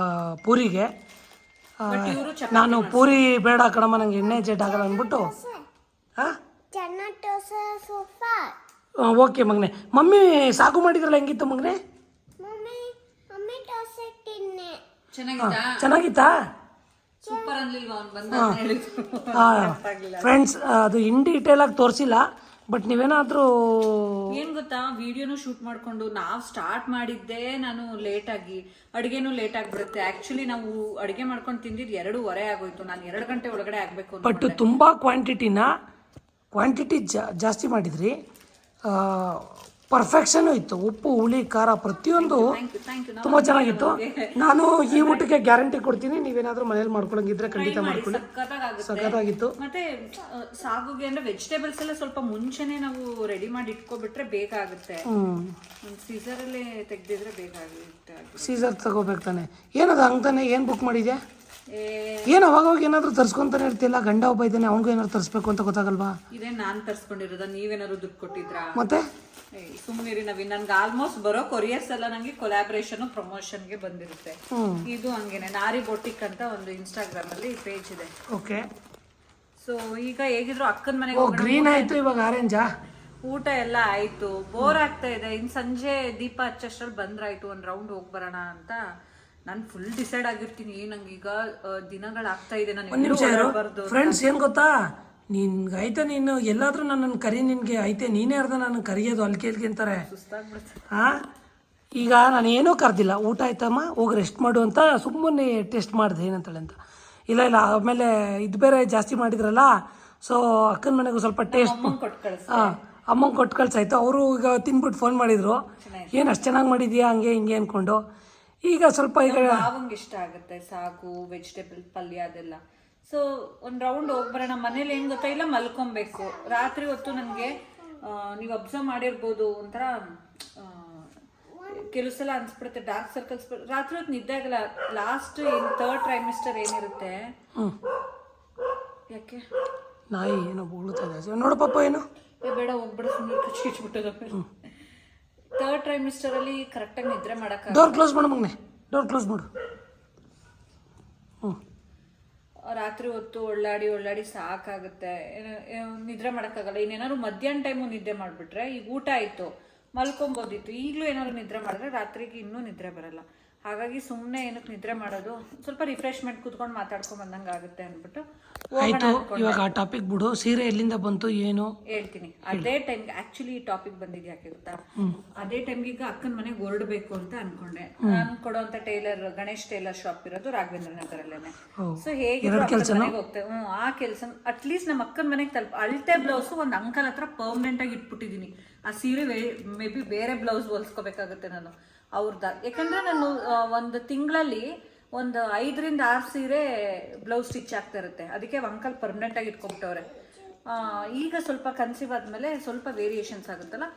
B: ನಾನು ಪೂರಿ ಬೇಡ ಕಣಮ್ಮ ನಂಗೆ ಎಣ್ಣೆ ಜೆಟ್ ಆಗಲ್ಲ ಅಂದ್ಬಿಟ್ಟು. ಓಕೆ ಮಗನೆ. ಮಮ್ಮಿ ಸಾಗು ಮಾಡಿದ್ರಲ್ಲ ಹೆಂಗಿತ್ತು ಮಗನೆ? ಚೆನ್ನಾಗಿತ್ತಾ?
A: ಸೂಪರ್ ಅನ್ಲಿಲ್ವಾ ಅವ್ನು ಬಂದ
B: ಫ್ರೆಂಡ್ಸ್ ಅದು ಇನ್ ಡೀಟೇಲ್ ಆಗಿ ತೋರಿಸಿಲ್ಲ. ಬಟ್ ನೀವೇನಾದ್ರೂ
A: ಏನ್ ಗೊತ್ತಾ? ವಿಡಿಯೋನು ಶೂಟ್ ಮಾಡ್ಕೊಂಡು ನಾವು ಸ್ಟಾರ್ಟ್ ಮಾಡಿದ್ದೇ ನಾನು ಲೇಟ್ ಆಗಿ ಅಡಿಗೆನೂ ಲೇಟ್ ಆಗ್ಬಿಡುತ್ತೆ. ಆಕ್ಚುಲಿ ನಾವು ಅಡಿಗೆ ಮಾಡ್ಕೊಂಡು ತಿಂದಿದ್ದು ಎರಡೂವರೆ ಆಗೋಯ್ತು. ನಾನು ಎರಡು ಗಂಟೆ ಒಳಗಡೆ ಆಗಬೇಕು
B: ಬಟ್ ತುಂಬ ಕ್ವಾಂಟಿಟಿನ ಕ್ವಾಂಟಿಟಿ ಜಾಸ್ತಿ ಮಾಡಿದ್ರಿ. ಪರ್ಫೆಕ್ಷನು ಇತ್ತು. ಉಪ್ಪು ಹುಳಿ ಖಾರ ಪ್ರತಿಯೊಂದು ತುಂಬ ಚೆನ್ನಾಗಿತ್ತು. ನಾನು ಈ ಊಟಕ್ಕೆ ಗ್ಯಾರಂಟಿ ಕೊಡ್ತೀನಿ. ನೀವೇನಾದ್ರೂ ಮನೇಲಿ ಮಾಡ್ಕೊಳಂಗಿದ್ರೆ ಖಂಡಿತ ಮಾಡ್ಕೊಳ್ಳಿ.
A: ಸಖತ್ತಾಗುತ್ತೆ. ಮತ್ತೆ ಸಾಗುಗೆ ಅಂದ್ರೆ ವೆಜಿಟೇಬಲ್ಸ್ ಎಲ್ಲ ಸ್ವಲ್ಪ ಮುಂಚೆನೆ ನಾವು ರೆಡಿ ಮಾಡಿ ಇಟ್ಕೊಬಿಟ್ರೆ ಬೇಗ ಆಗುತ್ತೆ
B: ಹ್ಞೂ
A: ಒಂದು ಸೀಸರಲ್ಲೇ ತೆಗ್ದಿದ್ರೆ ಬೇಗ ಆಗುತ್ತೆ
B: ಸೀಸರ್ ತಗೋಬೇಕು ತಾನೆ. ಏನದು ಹಂಗ್ ತಾನೆ? ಏನು ಬುಕ್ ಮಾಡಿದ್ಯಾ? ಏನು ಅವಾಗ ಏನಾದ್ರು ತರ್ಸ್ಕೊಂತಾನೆ ತರಿಸ್ಕೊಂತಾನೆ ಇರ್ತಿಲ್ಲ ಗಂಡ ಒಬ್ಬ ಇದ್ದಾನೆ ಅವ್ನಿಗೂ ಏನಾದ್ರು ತರ್ಸ್ಬೇಕು ಅಂತ ಗೊತ್ತಾಗಲ್ವಾ?
A: ಇದೇ ನಾನು ತರ್ಸ್ಕೊಂಡಿರೋದ ನೀವೇನಾದ್ರು ದುಡ್ಡು ಕೊಟ್ಟಿದ್ರಾ?
B: ಮತ್ತೆ?
A: ಏಯ್, ಸುಮ್ನಿರಿ ನವೀನ್ ನನ್ಗೆ ಆಲ್ಮೋಸ್ಟ್ ಬರೋ ಕೊರಿಯರ್ಸ್ ಎಲ್ಲ ನಂಗೆ ಕೊಲಾಬ್ರೇಷನ್ ಪ್ರಮೋಷನ್ಗೆ ಬಂದಿರುತ್ತೆ. ಇದು ಹಂಗೇನೆ ನಾರಿ ಬೊಟಿಕ್ ಅಂತ ಒಂದು ಇನ್ಸ್ಟಾಗ್ರಾಮ್ ಅಲ್ಲಿ ಪೇಜ್ ಇದೆ.
B: ಓಕೆ.
A: ಸೊ ಈಗ ಹೇಗಿದ್ರು ಅಕ್ಕನ ಮನೆಗೆ.
B: ಗ್ರೀನ್ ಆಯ್ತು ಇವಾಗ ಆರೆಂಜಾ
A: ಊಟ ಎಲ್ಲ ಆಯ್ತು. ಬೋರ್ ಆಗ್ತಾ ಇದೆ. ಇನ್ ಸಂಜೆ ದೀಪ ಹಚ್ಚಷ್ಟ್ರಲ್ಲಿ ಬಂದ್ರಾಯ್ತು. ಒಂದ್ ರೌಂಡ್ ಹೋಗ್ ಬರೋಣ ಅಂತ. ನಾನು ಫುಲ್ ಡಿಸೈಡ್ ಆಗಿರ್ತೀನಿ. ನಂಗೆ ಈಗ ದಿನಗಳಾಗ್ತಾ ಇದೆ. ನಾನು
B: ಫ್ರೆಂಡ್ಸ್ ಏನು ಗೊತ್ತಾ? ನಿನ್ಗೆ ಐತೆ ನೀನು? ಎಲ್ಲಾದರೂ ನನ್ನನ್ನು ಕರಿ ನಿನಗೆ. ಐತೆ ನೀನೇ ಅರ್ಧ ನನ್ನ ಕರಿಯೋದು ಅಲ್ಲಿ ಕೇಳಿ ಅಂತಾರೆ. ಹಾಂ ಈಗ ನಾನು ಏನೂ ಕರೆದಿಲ್ಲ. ಊಟ ಆಯ್ತಮ್ಮ ಹೋಗಿ ರೆಸ್ಟ್ ಮಾಡು ಅಂತ ಸುಮ್ಮನೆ ಟೆಸ್ಟ್ ಮಾಡಿದೆ ಏನಂತಾಳೆ ಅಂತ. ಇಲ್ಲ ಇಲ್ಲ ಆಮೇಲೆ ಇದು ಬೇರೆ ಜಾಸ್ತಿ ಮಾಡಿದ್ರಲ್ಲ ಸೊ ಅಕ್ಕನ ಮನೆಗೂ ಸ್ವಲ್ಪ ಟೇಸ್ಟ್ ಹಾಂ ಅಮ್ಮಂಗೆ ಕೊಟ್ಟು ಕಳ್ಸಾಯ್ತು. ಅವರು ಈಗ ತಿನ್ಬಿಟ್ಟು ಫೋನ್ ಮಾಡಿದ್ರು. ಏನು ಅಷ್ಟು ಚೆನ್ನಾಗಿ ಮಾಡಿದ್ಯಾ ಹಂಗೆ ಹಿಂಗೆ ಅಂದ್ಕೊಂಡು ಈಗ ಸ್ವಲ್ಪ ಈಗ
A: ಇಷ್ಟ ಆಗುತ್ತೆ ಸಾಗು ವೆಜಿಟೇಬಲ್ ಪಲ್ಯ ಅದೆಲ್ಲ. ಸೊ ಒಂದು ರೌಂಡ್ ಹೋಗಿ ಬರೋಣ ಮನೇಲಿ ಏನು ಗೊತ್ತಾ? ಇಲ್ಲ ಮಲ್ಕೊಬೇಕು. ರಾತ್ರಿ ಹೊತ್ತು ನನಗೆ ನೀವು ಅಬ್ಸರ್ವ್ ಮಾಡಿರ್ಬೋದು ಒಂಥರ ಕೆಲವು ಸಲ ಅನ್ಸ್ಬಿಡುತ್ತೆ ಡಾರ್ಕ್ ಸರ್ಕಲ್ಸ್ ರಾತ್ರಿ ಹೊತ್ತು ನಿದ್ದೆ ಆಗಲ್ಲ. ಲಾಸ್ಟ್ ಇನ್ ಥರ್ಡ್ ಟ್ರೈಮಿಸ್ಟರ್ ಏನಿರುತ್ತೆ? ಯಾಕೆ?
B: ನಾಯಿ ಏನೋ ಬೊಗಳ್ತಾ ಇದೆ ನೋಡು ಪಾಪ ಏನು?
A: ಏ ಬೇಡ ಹೋಗ್ಬೇಡ. ಸುಮ್ಮನೆ ಕಚ್ಚಿಟ್ಬಿಟ್ಟದ ಥರ್ಡ್ ಟ್ರೈಮಿಸ್ಟರ್ ಅಲ್ಲಿ ಕರೆಕ್ಟಾಗಿ ನಿದ್ರೆ ಮಾಡೋಕ್ಕೆ
B: ಡೋರ್ ಕ್ಲೋಸ್ ಮಾಡು ಮಗನೆ. ಡೋರ್ ಕ್ಲೋಸ್ ಮಾಡು ಹ್ಞೂ
A: ರಾತ್ರಿ ಹೊತ್ತು ಒಳ್ಳಾಡಿ ಒಳ್ಳಾಡಿ ಸಾಕಾಗುತ್ತೆ. ನಿದ್ರೆ ಮಾಡೋಕ್ಕಾಗಲ್ಲ. ಇನ್ನೇನಾದ್ರು ಮಧ್ಯಾಹ್ನ ಟೈಮು ನಿದ್ದೆ ಮಾಡಿಬಿಟ್ರೆ ಈಗ ಊಟ ಆಯಿತು, ಮಲ್ಕೊಬೋದಿತ್ತು. ಈಗಲೂ ಏನಾದ್ರು ನಿದ್ರೆ ಮಾಡಿದ್ರೆ ರಾತ್ರಿಗೆ ಇನ್ನೂ ನಿದ್ರೆ ಬರಲ್ಲ. ಹಾಗಾಗಿ ಸುಮ್ಮನೆ ಏನಕ್ಕೆ ನಿದ್ರೆ ಮಾಡೋದು? ಸ್ವಲ್ಪ ರಿಫ್ರೆಶ್ಮೆಂಟ್ ಕುತ್ಕೊಂಡು ಮಾತಾಡ್ಕೊಂಡು ಬಂದಂಗೆ ಆಗುತ್ತೆ ಅಂದ್ಬಿಟ್ಟು
B: ಆಯ್ತು ಇವಾಗ ಆ ಟಾಪಿಕ್ ಬಿಡು. ಸೀರೆ ಎಲ್ಲಿಂದ ಬಂತು ಏನು?
A: ಹೇಳ್ತೀನಿ. ಅದೇ ಟೈಮ್ ಆಕ್ಚುಲಿ ಈ ಟಾಪಿಕ್ ಬಂದಿದ್ದು ಯಾಕೆ ಗೊತ್ತಾ? ಅದೇ ಟೈಮ್ಗೆ ಈಗ ಅಕ್ಕನ ಮನೆಗೆ ಹೊರಡಬೇಕು ಅಂತ ಅನ್ಕೊಂಡೆ. ನಾನು ಕೊಡುವಂತ ಟೈಲರ್ ಗಣೇಶ್ ಟೈಲರ್ ಶಾಪ್ ಇರೋದು ರಾಘವೇಂದ್ರ ನಗರಲ್ಲೇನೆ ಸೊ ಹೇಗೆ ಹೋಗ್ತೇವೆ ಹ್ಮ್ ಆ ಕೆಲಸ ಅಟ್ಲೀಸ್ಟ್ ನಮ್ಮ ಅಕ್ಕನ ಮನೆಗೆ ತಲುಪ ಅಳತೆ ಬ್ಲೌಸ್ ಒಂದು ಅಂಕಲ್ ಹತ್ರ ಪರ್ಮನೆಂಟ್ ಆಗಿ ಇಟ್ಬಿಟ್ಟಿದೀನಿ ಆ ಸೀರೆ ಮೇ ಬಿ ಬೇರೆ ಬ್ಲೌಸ್ ಹೊಲ್ಸ್ಕೋಬೇಕಾಗುತ್ತೆ ನಾನು. ಅವ್ರದ್ದು ಯಾಕಂದ್ರೆ ನಾನು ಒಂದು ತಿಂಗಳಲ್ಲಿ ಒಂದು ಐದರಿಂದ ಆರು ಸೀರೆ ಬ್ಲೌಸ್ ಸ್ಟಿಚ್ ಆಗ್ತಾ ಇರುತ್ತೆ. ಅದಕ್ಕೆ ಅಂಕಲ್ ಪರ್ಮನೆಂಟ್ ಆಗಿ ಇಟ್ಕೊಂಬಿಟ್ಟವ್ರೆ. ಈಗ ಸ್ವಲ್ಪ ಕನ್ಸೀವ್ ಆದ್ಮೇಲೆ ಸ್ವಲ್ಪ ವೇರಿಯೇಷನ್ಸ್ ಆಗುತ್ತಲ್ಲ,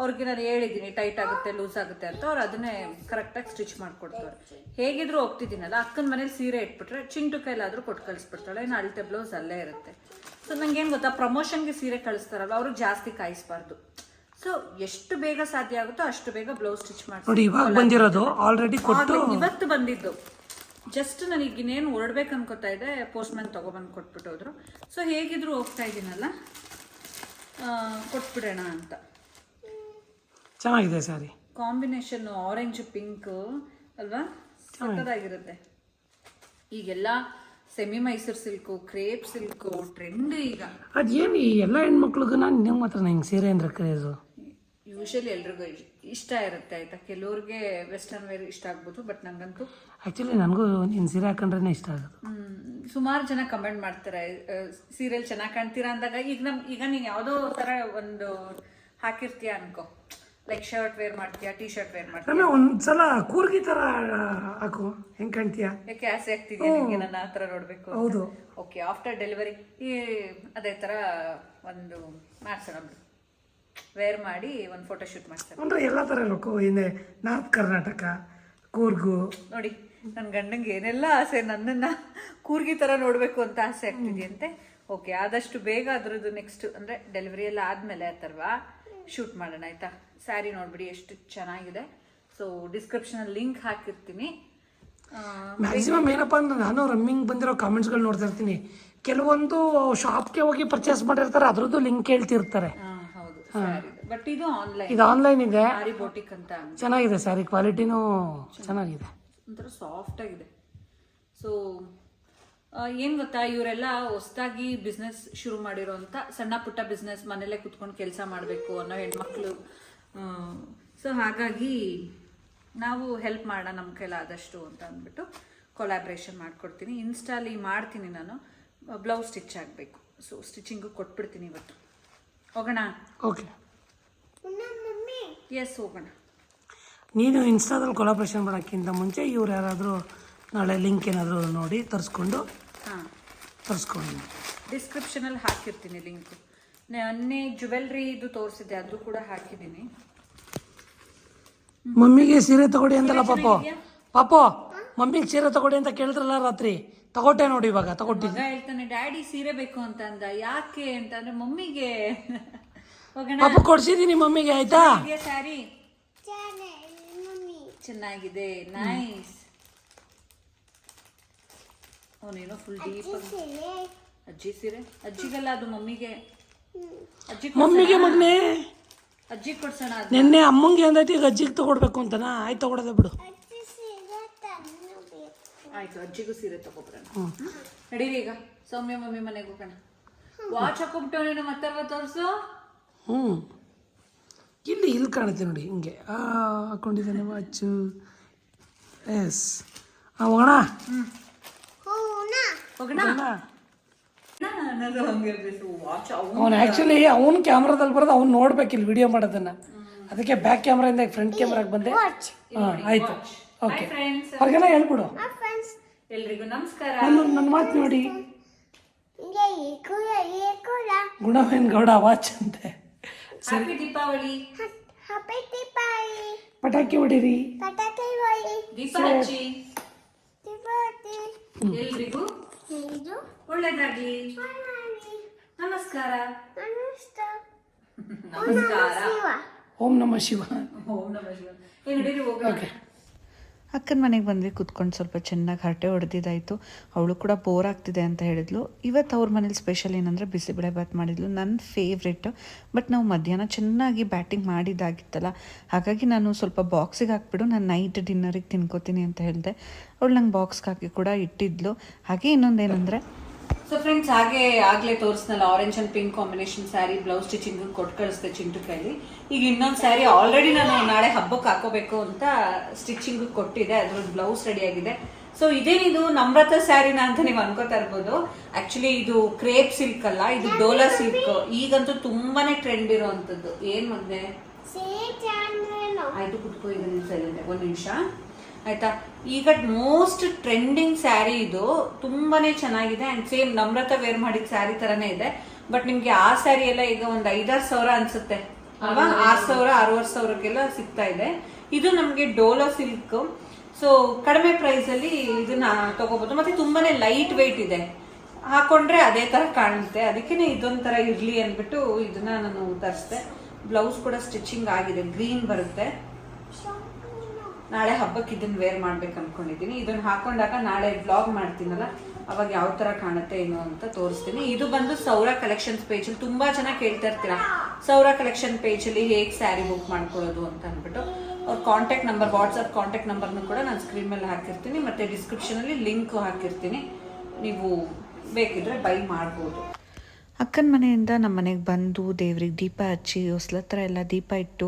A: ಅವ್ರಿಗೆ ನಾನು ಹೇಳಿದ್ದೀನಿ ಟೈಟ್ ಆಗುತ್ತೆ ಲೂಸ್ ಆಗುತ್ತೆ ಅಂತ ಅವ್ರು ಅದನ್ನೇ ಕರೆಕ್ಟಾಗಿ ಸ್ಟಿಚ್ ಮಾಡಿಕೊಡ್ತಾರೆ. ಹೇಗಿದ್ರು ಹೋಗ್ತಿದ್ದೀನಲ್ಲ, ಅಕ್ಕನ ಮನೇಲಿ ಸೀರೆ ಇಟ್ಬಿಟ್ರೆ ಚಿಂಟು ಕೈಲಾದರೂ ಕೊಟ್ಟು ಕಳಿಸ್ಬಿಡ್ತಾಳೆ ಏನು ಅಳತೆ ಬ್ಲೌಸ್ ಅಲ್ಲೇ ಇರುತ್ತೆ. ಸೊ ಏನು ಗೊತ್ತಾ ಪ್ರಮೋಷನ್ಗೆ ಸೀರೆ ಕಳಿಸ್ತಾರಲ್ಲ ಅವ್ರಿಗೆ ಜಾಸ್ತಿ ಕಾಯಿಸ್ಬಾರ್ದು. ಸೊ ಎಷ್ಟು ಬೇಗ ಸಾಧ್ಯ ಆಗುತ್ತೋ ಅಷ್ಟು ಬೇಗ ಬ್ಲೌಸ್ ಸ್ಟಿಚ್ ಮಾಡಿ
B: ನೋಡಿ ಇವಾಗ ಬಂದಿರೋದು ಆಲ್ರೆಡಿ ಕೊಟ್ಟು
A: ಇವತ್ತು ಬಂದಿದ್ದು. ಜಸ್ಟ್ ನನಗೆ ಇನ್ನೇನು ಹೊರಡ್ಬೇಕು ಅನ್ಕೋತಾ ಇದೆ ಪೋಸ್ಟ್ ಮ್ಯಾನ್ ತೊಗೊಬಂದು ಕೊಟ್ಬಿಟ್ಟು ಹೋದ್ರು ಸೊ ಹೇಗಿದ್ರು ಹೋಗ್ತಾ ಇದ್ದೀನಲ್ಲ ಕೊಟ್ಬಿಡೋಣ ಅಂತ.
B: ಚೆನ್ನಾಗಿದೆ ಸಾರಿ
A: ಕಾಂಬಿನೇಷನ್ ಆರೆಂಜ್ ಪಿಂಕ್ ಅಲ್ವಾ? ಸಕ್ಕದಾಗಿರುತ್ತೆ ಈಗೆಲ್ಲ semi Mysuru silk crepe silk trend ಈಗ.
B: ಅದೇನು ಎಲ್ಲ ಹೆಣ್ಮಕ್ಳಿಗೂ ನಾನು ನಿಮ್ಮ ಮಾತ್ರ ನಂಗೆ ಸೀರೆ ಅಂದ್ರೆ ಕ್ರೇಜು
A: ಯೂಶಲಿ ಎಲ್ರಿಗೂ ಇಷ್ಟ ಇರುತ್ತೆ ಆಯ್ತಾ? ಕೆಲವ್ರಿಗೆ ವೆಸ್ಟರ್ನ್ ವೇರ್ ಇಷ್ಟ ಆಗ್ಬೋದು ಬಟ್ ನಂಗಂತೂ
B: ಆಕ್ಚುಲಿ ನನಗೂ ನೀನು ಸೀರೆ ಹಾಕೊಂಡ್ರೆ ಇಷ್ಟ ಆಗೋದು.
A: ಸುಮಾರು ಜನ ಕಮೆಂಟ್ ಮಾಡ್ತಾರೆ ಸೀರಿಯಲ್ ಚೆನ್ನಾಗಿ ಕಾಣ್ತೀರಾ ಅಂದಾಗ ಈಗ ನಮ್ ಈಗ ನೀನು ಯಾವುದೋ ತರ ಒಂದು ಹಾಕಿರ್ತೀಯ ಅನ್ಕೋ. ಲೈಕ್ ಶರ್ಟ್ ವೇರ್ ಮಾಡ್ತೀಯಾ ಟೀ ಶರ್ಟ್ ವೇರ್ ಮಾಡ್ತೀಯಾ
B: ಒಂದ್ಸಲ ಕೂರ್ಗಿ ತರ ಹಾಕು. ಹೆಂಗೆ ಕಾಣ್ತೀಯ?
A: ಯಾಕೆ ಆಸೆ ಆಗ್ತಿದೆಯಾ ನಿಮಗೆ ನನ್ನ ಆ ಥರ ನೋಡಬೇಕು
B: ಹೌದು.
A: ಓಕೆ ಆಫ್ಟರ್ ಡೆಲಿವರಿ ಈ ಅದೇ ತರ ಒಂದು ಮಾಡ್ಸೋಣ ವೇರ್ ಮಾಡಿ ಒಂದು ಫೋಟೋ ಶೂಟ್ ಮಾಡ್ತಾರೆ.
B: ಅಂದರೆ ಎಲ್ಲ ಥರ ಇರಬೇಕು ಹಿಂದೆ ನಾರ್ತ್ ಕರ್ನಾಟಕ ಕೂರ್ಗು.
A: ನೋಡಿ ನನ್ನ ಗಂಡಂಗೆ ಏನೆಲ್ಲ ಆಸೆ ನನ್ನನ್ನು ಕೂರ್ಗಿ ಥರ ನೋಡಬೇಕು ಅಂತ ಆಸೆ ಆಗ್ತಿದೆಯಂತೆ. ಓಕೆ ಆದಷ್ಟು ಬೇಗ ಅದ್ರದ್ದು ನೆಕ್ಸ್ಟ್ ಅಂದರೆ ಡೆಲಿವರಿ ಎಲ್ಲ ಆದಮೇಲೆ ಅಥರ್ವಾ ಶೂಟ್ ಮಾಡೋಣ ಆಯಿತಾ? ಸ್ಯಾರಿ ನೋಡಿಬಿಡಿ ಎಷ್ಟು ಚೆನ್ನಾಗಿದೆ. ಸೊ ಡಿಸ್ಕ್ರಿಪ್ಷನಲ್ಲಿ ಲಿಂಕ್ ಹಾಕಿರ್ತೀನಿ.
B: ಮ್ಯಾಕ್ಸಿಮಮ್ ಏನಪ್ಪ ಅಂದ್ರೆ ನಾನು ರಮ್ಮಿಂಗ್ ಬಂದಿರೋ ಕಾಮೆಂಟ್ಸ್ಗಳು ನೋಡ್ತಾ ಇರ್ತೀನಿ. ಕೆಲವೊಂದು ಶಾಪ್ಗೆ ಹೋಗಿ ಪರ್ಚೇಸ್ ಮಾಡಿರ್ತಾರೆ ಅದ್ರದ್ದು ಲಿಂಕ್
A: ಸ್ಯಾರಿ ಬಟ್ ಇದು. ಆನ್ಲೈನ್
B: ಇದು ಆನ್ಲೈನ್ ಇದೆ
A: ಸ್ಯಾರಿ ಬೋಟಿಕ್ ಅಂತ
B: ಚೆನ್ನಾಗಿದೆ ಸ್ಯಾರಿ ಕ್ವಾಲಿಟಿನೂ ಚೆನ್ನಾಗಿದೆ.
A: ಒಂಥರ ಸಾಫ್ಟ್ ಆಗಿದೆ. ಸೊ ಏನು ಗೊತ್ತಾ? ಇವರೆಲ್ಲ ಹೊಸದಾಗಿ ಬಿಸ್ನೆಸ್ ಶುರು ಮಾಡಿರೋಂಥ ಸಣ್ಣ ಪುಟ್ಟ ಬಿಸ್ನೆಸ್ ಮನೇಲೆ ಕುತ್ಕೊಂಡು ಕೆಲಸ ಮಾಡಬೇಕು ಅನ್ನೋ ಹೆಣ್ಮಕ್ಳು. ಸೊ ಹಾಗಾಗಿ ನಾವು ಹೆಲ್ಪ್ ಮಾಡೋಣ ನಮ್ಮ ಕೈಲಾದಷ್ಟು ಅಂತ ಅಂದ್ಬಿಟ್ಟು ಕೊಲಾಬ್ರೇಷನ್ ಮಾಡಿಕೊಡ್ತೀನಿ. ಇನ್ಸ್ಟಾಲಿ ಮಾಡ್ತೀನಿ ನಾನು. ಬ್ಲೌಸ್ ಸ್ಟಿಚ್ ಆಗಬೇಕು. ಸೊ ಸ್ಟಿಚಿಂಗು ಕೊಟ್ಬಿಡ್ತೀನಿ ಇವತ್ತು. ಹೋಗೋಣ?
B: ಓಕೆ.
A: ಎಸ್ ಹೋಗೋಣ.
B: ನೀನು ಇನ್ಸ್ಟಾದಲ್ಲಿ ಕೊಲಾಬ್ರೇಷನ್ ಮಾಡೋಕ್ಕಿಂತ ಮುಂಚೆ ಇವ್ರು ಯಾರಾದರೂ ನಾಳೆ ಲಿಂಕ್ ಏನಾದರೂ ನೋಡಿ ತರಿಸ್ಕೊಂಡು
A: ಹಾಂ.
B: ತರಿಸ್ಕೊಂಡು.
A: ಡಿಸ್ಕ್ರಿಪ್ಷನಲ್ಲಿ ಹಾಕಿರ್ತೀನಿ ಲಿಂಕ್ ನೆನ್ನೆ ಜುವೆಲ್ರಿ ಇದು ತೋರಿಸಿದ್ದೆ ಅದು ಕೂಡ ಹಾಕಿದ್ದೀನಿ.
B: ಮಮ್ಮಿಗೆ ಸೀರೆ ತಗೊಡಿ ಅಂತಲ್ಲ ಪಾಪು. ಪಾಪ ಮಮ್ಮಿಗೆ ಸೀರೆ ತಗೊಡಿ ಅಂತ ಕೇಳಿದ್ರಲ್ಲ ರಾತ್ರಿ. ತಗೊಟ್ಟೆ ನೋಡಿ ಇವಾಗ ತಗೊಟ್ಟಿದ್ದೆ.
A: ಮಗ ಹೇಳ್ತಾನೆ ಡ್ಯಾಡಿ ಸೀರೆ ಬೇಕು ಅಂತ ಅಂದ. ಯಾಕೆ ಅಂತಂದ್ರೆ ಮಮ್ಮಿಗೆ.
B: ಪಾಪ ಕೊಡ್ಸಿದೀನಿ ಮಮ್ಮಿಗೆ ಆಯ್ತಾ?
A: ಸ್ಯಾರಿ ಚೆನ್ನಾಗಿದೆ ನೈಸ್ ಅವನೇನೋ ಫುಲ್ ಡೀಪ್ ಅಜ್ಜಿ ಸೀರೆ. ಅಜ್ಜಿಗಲ್ಲ ಅದು ಮಮ್ಮಿಗೆ. ಅಜ್ಜಿ
B: ಮಮ್ಮಿಗೆ ಮಗನೇ.
A: ಅಜ್ಜಿ ಕೊಡ್ಸೋಣ
B: ನಿನ್ನೆ ಅಮ್ಮಂಗೆ ಅಂದೈತಿ ಈಗ ಅಜ್ಜಿಗೆ ತಗೊಡ್ಬೇಕು ಅಂತನಾ? ಆಯ್ತು ತಗೊಡೋದ ಬಿಡು
C: ಅಜ್ಜಿ ಸೀರೆ ತನ್ನು ಬೇಕು
A: ಆಯ್ತು ಅಜ್ಜಿಗೂ ಸೀರೆ ತಗೊಬರೋಣ. ನಡೀರಿ ಈಗ. ಸೌಮ್ಯ ಮಮ್ಮಿ ಮನೆಗೆ ಹೋಗೋಣ. ವಾಚ್ ಹಾಕೊಂಡ್ಬಿಟ್ಟವನೇನು ಮತ್ತೆ ತೋರಿಸು.
B: ಹ್ಞೂ ಇಲ್ಲಿ ಇಲ್ಲಿ ಕಾಣುತ್ತೆ ನೋಡಿ ಹಿಂಗೆ. ಆ ಹಾಕೊಂಡಿದ್ದಾನೆ ವಾಚು ಎಸ್ ಆ ಹೋಗೋಣ? ಅವನು ಆ್ಯಕ್ಚುಲಿ ಅವನು ಕ್ಯಾಮ್ರಾದಲ್ಲಿ ಬರೋದು ಅವ್ನು ನೋಡ್ಬೇಕು ಇಲ್ಲಿ ವಿಡಿಯೋ ಮಾಡೋದನ್ನ. ಅದಕ್ಕೆ ಬ್ಯಾಕ್ ಕ್ಯಾಮ್ರಾಯಿಂದ ಫ್ರಂಟ್ ಕ್ಯಾಮ್ರಾಗೆ ಬಂದೆ.
C: ವಾಚ್
B: ಹಾಂ ಆಯ್ತು. ಓಕೆ
A: ಫ್ರೆಂಡ್ಸ್
B: ಅವ್ರಿಗೆಲ್ಲ ಹೇಳ್ಬಿಡು.
A: ಎಲ್ರಿಗೂ ನಮಸ್ಕಾರ.
B: ನನ್ನ ನನ್ನ ಮಾತು ನೋಡಿ.
C: ಹಿಂಗೆ
B: ಗುಣವೇನ್ ಗೌಡ ವಾಚ್ ಅಂತೆ.
A: ಹ್ಯಾಪಿ ದೀಪಾವಳಿ
C: ಹ್ಯಾಪಿ ದೀಪಾವಳಿ
B: ಪಟಾಕಿ ಹೊಡೆರಿ.
C: ಪಟಾಕಿ ಹೊಡಿ.
A: ದೀಪ ಹಚ್ಚಿ
C: ದೀಪಾವಳಿ
A: ಎಲ್ರಿಗೂ
C: ಇದು
A: ಒಳ್ಳೇದಾಗ್ಲಿ. ನಮಸ್ಕಾರ. ನಮಸ್ಕಾರ.
B: ಓಂ ನಮಃ ಶಿವ.
A: ಓಂ ನಮಃ ಶಿವ. ಏನು ನಡೀರಿ ಹೋಗೋಣ.
B: ಓಕೆ
A: ಅಕ್ಕನ ಮನೆಗೆ ಬಂದ್ವಿ, ಕುತ್ಕೊಂಡು ಸ್ವಲ್ಪ ಚೆನ್ನಾಗಿ ಹರಟೆ ಹೊಡೆದಿದ್ದಾಯಿತು. ಅವಳು ಕೂಡ ಬೋರ್ ಆಗ್ತಿದೆ ಅಂತ ಹೇಳಿದ್ಲು. ಇವತ್ತು ಅವ್ರ ಮನೇಲಿ ಸ್ಪೆಷಲ್ ಏನಂದರೆ ಬಿಸಿಬೇಳೆ ಬಾತ್ ಮಾಡಿದ್ಲು. ನನ್ನ ಫೇವ್ರೆಟ್ ಬಟ್ ನಾವು ಮಧ್ಯಾಹ್ನ ಚೆನ್ನಾಗಿ ಬ್ಯಾಟಿಂಗ್ ಮಾಡಿದ್ದಾಗಿತ್ತಲ್ಲ, ಹಾಗಾಗಿ ನಾನು ಸ್ವಲ್ಪ ಬಾಕ್ಸಿಗೆ ಹಾಕ್ಬಿಡು, ನಾನು ನೈಟ್ ಡಿನ್ನರಿಗೆ ತಿನ್ಕೋತೀನಿ ಅಂತ ಹೇಳಿದೆ. ಅವಳು ನಂಗೆ ಬಾಕ್ಸ್ಗೆ ಹಾಕಿ ಕೂಡ ಇಟ್ಟಿದ್ಲು. ಹಾಗೆ ಇನ್ನೊಂದೇನೆಂದರೆ ಸೊ ಫ್ರೆಂಡ್ಸ್ ಹಾಗೆ ಆಗಲೇ ತೋರಿಸ್ನಲ್ಲ orange and pink combination sari blouse stitching ಕೊಟ್ಟು ಕಳಿಸ್ದೆ ಚಿಂಟು ಕೈಲಿ ಈಗ ಇನ್ನೊಂದು ಸ್ಯಾರಿ ಆಲ್ರೆಡಿ ನಾನು ನಾಳೆ ಹಬ್ಬಕ್ಕೆ ಹಾಕೋಬೇಕು ಅಂತ ಸ್ಟಿಚಿಂಗ್ ಕೊಟ್ಟಿದೆ. ಅದ್ರದ್ದು ಬ್ಲೌಸ್ ರೆಡಿ ಆಗಿದೆ. ಸೊ ಇದೇನಿದು ನಮ್ರತ ಸ್ಯಾರಿನ ಅಂತ ನೀವು ಅನ್ಕೋತಾ ಇರ್ಬೋದು. ಆಕ್ಚುಲಿ ಇದು ಕ್ರೇಪ್ ಸಿಲ್ಕ್ ಅಲ್ಲ ಇದು ಡೋಲಾ ಸಿಲ್ಕ್ ಈಗಂತೂ ತುಂಬಾನೇ ಟ್ರೆಂಡ್ ಇರುವಂತದ್ದು ಏನ್ ಮದ್ವೆ ಆಯ್ತು ಕುತ್ಕೋ ಈಗ ಒಂದ್ ಒಂದು ನಿಮಿಷ. ಆಯ್ತಾ? ಈಗ ಮೋಸ್ಟ್ ಟ್ರೆಂಡಿಂಗ್ ಸ್ಯಾರಿ ಇದು ತುಂಬಾನೇ ಚೆನ್ನಾಗಿದೆ ಅಂಡ್ ಸೇಮ್ ನಮ್ರತ ವೇರ್ ಮಾಡಿದ ಸ್ಯಾರಿ ತರನೇ ಇದೆ. ಬಟ್ ನಿಮ್ಗೆ ಆ ಸ್ಯಾರಿ ಎಲ್ಲ ಈಗ ಒಂದ್ ಐದಾರು ಸಾವಿರ ಅನ್ಸುತ್ತೆ. ಅಲ್ವಾ? ಆರ್ ಸಾವಿರ ಆರೂವರೆ ಸಾವಿರಕ್ಕೆಲ್ಲ ಸಿಗ್ತಾ ಇದೆ. ಇದು ನಮ್ಗೆ ಡೋಲೋ ಸಿಲ್ಕ್ ಸೊ ಕಡಿಮೆ ಪ್ರೈಸ್ ಅಲ್ಲಿ ಇದನ್ನ ತಗೋಬಹುದು ಮತ್ತೆ ತುಂಬಾನೇ ಲೈಟ್ ವೆಯ್ಟ್ ಇದೆ. ಹಾಕೊಂಡ್ರೆ ಅದೇ ತರ ಕಾಣುತ್ತೆ. ಅದಕ್ಕೇನೆ ಇದೊಂಥರ ಇರ್ಲಿ ಅಂದ್ಬಿಟ್ಟು ಇದನ್ನ ನಾನು ತರಿಸ್ದೆ. ಬ್ಲೌಸ್ ಕೂಡ ಸ್ಟಿಚಿಂಗ್ ಆಗಿದೆ. ಗ್ರೀನ್ ಬರುತ್ತೆ. ನಾಳೆ ಹಬ್ಬಕ್ಕೆ ಇದನ್ನ ವೇರ್ ಮಾಡ್ಬೇಕು ಅನ್ಕೊಂಡಿದ್ದೀನಿ. ಇದನ್ನ ಹಾಕೊಂಡಾಗ ನಾಳೆ ಬ್ಲಾಗ್ ಮಾಡ್ತೀನಲ್ಲ, ಅವಾಗ ಯಾವ ತರ ಕಾಣುತ್ತೆ, ಏನು ಅಂತ ತೋರಿಸ್ತೀನಿ. ಇದು ಬಂದು ಸೌರ ಕಲೆಕ್ಷನ್ಸ್ ಪೇಜ್ ಅಲ್ಲಿ ತುಂಬಾ ಜನ ಕೇಳ್ತಾ ಇರ್ತೀರ? ಸೌರ ಕಲೆಕ್ಷನ್ ಅಲ್ಲಿ ಹೇಗೆ ಸ್ಯಾರಿ ಬುಕ್ ಮಾಡ್ಕೊಳ್ಳೋದು ಅಂತ ಅಂದ್ಬಿಟ್ಟು. ಅವ್ರ ಕಾಂಟ್ಯಾಕ್ಟ್ ನಂಬರ್ ವಾಟ್ಸ್ಆಪ್ ಕಾಂಟ್ಯಾಕ್ಟ್ ನಂಬರ್ನು ಕೂಡ ನಾನು ಸ್ಕ್ರೀನ್ ಮೇಲೆ ಹಾಕಿರ್ತೀನಿ. ಮತ್ತೆ ಡಿಸ್ಕ್ರಿಪ್ಷನ್ ಅಲ್ಲಿ ಲಿಂಕ್ ಹಾಕಿರ್ತೀನಿ. ನೀವು ಬೇಕಿದ್ರೆ ಬೈ ಮಾಡ್ಬೋದು.
D: ಅಕ್ಕನ ಮನೆಯಿಂದ ನಮ್ಮ ಮನೆಗೆ ಬಂದು ದೇವ್ರಿಗೆ ದೀಪ ಹಚ್ಚಿ ಹೊಸ್ಲ ಹತ್ರ ಎಲ್ಲ ದೀಪ ಇಟ್ಟು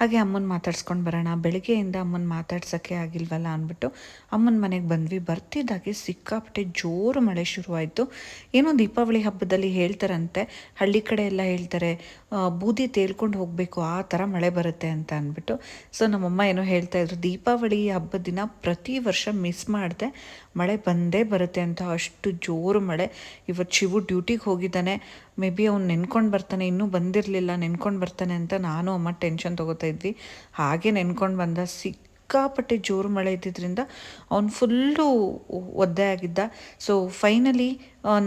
D: ಹಾಗೆ ಅಮ್ಮನ ಮಾತಾಡ್ಸ್ಕೊಂಡು ಬರೋಣ. ಬೆಳಗ್ಗೆಯಿಂದ ಅಮ್ಮನ ಮಾತಾಡ್ಸೋಕ್ಕೆ ಆಗಿಲ್ವಲ್ಲ ಅಂದ್ಬಿಟ್ಟು ಅಮ್ಮನ ಮನೆಗೆ ಬಂದ್ವಿ. ಬರ್ತಿದ್ದಾಗೆ ಸಿಕ್ಕಾಪಟ್ಟೆ ಜೋರು ಮಳೆ ಶುರುವಾಯಿತು. ಏನೋ ದೀಪಾವಳಿ ಹಬ್ಬದಲ್ಲಿ ಹೇಳ್ತಾರಂತೆ. ಹಳ್ಳಿ ಕಡೆ ಎಲ್ಲ ಹೇಳ್ತಾರೆ ಬೂದಿ ತೇಲ್ಕೊಂಡು ಹೋಗಬೇಕು, ಆ ಥರ ಮಳೆ ಬರುತ್ತೆ ಅಂತ ಅಂದ್ಬಿಟ್ಟು. ಸೊ, ನಮ್ಮಮ್ಮ ಏನೋ ಹೇಳ್ತಾ ಇದ್ರು, ದೀಪಾವಳಿ ಹಬ್ಬದ ದಿನ ಪ್ರತಿ ವರ್ಷ ಮಿಸ್ ಮಾಡಿದೆ. ಮಳೆ ಬಂದೇ ಬರುತ್ತೆ ಅಂತ. ಅಷ್ಟು ಜೋರು ಮಳೆ. ಇವತ್ತು ಶಿವು ಡ್ಯೂಟಿಗೆ ಹೋಗಿದ್ದಾನೆ. ಮೇ ಬಿ ಅವ್ನು ನೆನ್ಕೊಂಡು ಬರ್ತಾನೆ, ಇನ್ನೂ ಬಂದಿರಲಿಲ್ಲ, ನೆನ್ಕೊಂಡು ಬರ್ತಾನೆ ಅಂತ ನಾನು ಅಮ್ಮ ಟೆನ್ಷನ್ ತೊಗೋತಾ ಇದ್ವಿ. ಹಾಗೆ ನೆನ್ಕೊಂಡು ಬಂದ, ಸಿಕ್ಕಾಪಟ್ಟೆ ಜೋರು ಮಳೆ ಇದ್ದಿದ್ದರಿಂದ ಅವ್ನು ಫುಲ್ಲು ಒದ್ದೆ ಆಗಿದ್ದ. ಸೊ ಫೈನಲಿ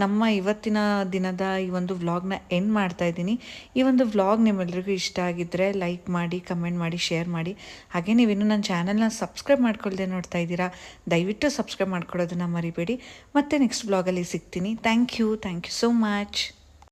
D: ನಮ್ಮ ಇವತ್ತಿನ ದಿನದ ಈ ಒಂದು ವ್ಲಾಗ್ನ ಎಂಡ್ ಮಾಡ್ತಾ ಇದ್ದೀನಿ. ಈ ಒಂದು ವ್ಲಾಗ್ ನಿಮ್ಮೆಲ್ಲರಿಗೂ ಇಷ್ಟ ಆಗಿದ್ದರೆ ಲೈಕ್ ಮಾಡಿ ಕಮೆಂಟ್ ಮಾಡಿ ಶೇರ್ ಮಾಡಿ. ಹಾಗೆ ನೀವಿನ್ನೂ ನನ್ನ ಚಾನಲ್ನ ಸಬ್ಸ್ಕ್ರೈಬ್ ಮಾಡ್ಕೊಳ್ಳದೆ ನೋಡ್ತಾ ಇದ್ದೀರಾ, ದಯವಿಟ್ಟು ಸಬ್ಸ್ಕ್ರೈಬ್ ಮಾಡ್ಕೊಳ್ಳೋದನ್ನ ಮರಿಬೇಡಿ. ಮತ್ತೆ ನೆಕ್ಸ್ಟ್ ವ್ಲಾಗಲ್ಲಿ ಸಿಗ್ತೀನಿ. Thank you thank you so much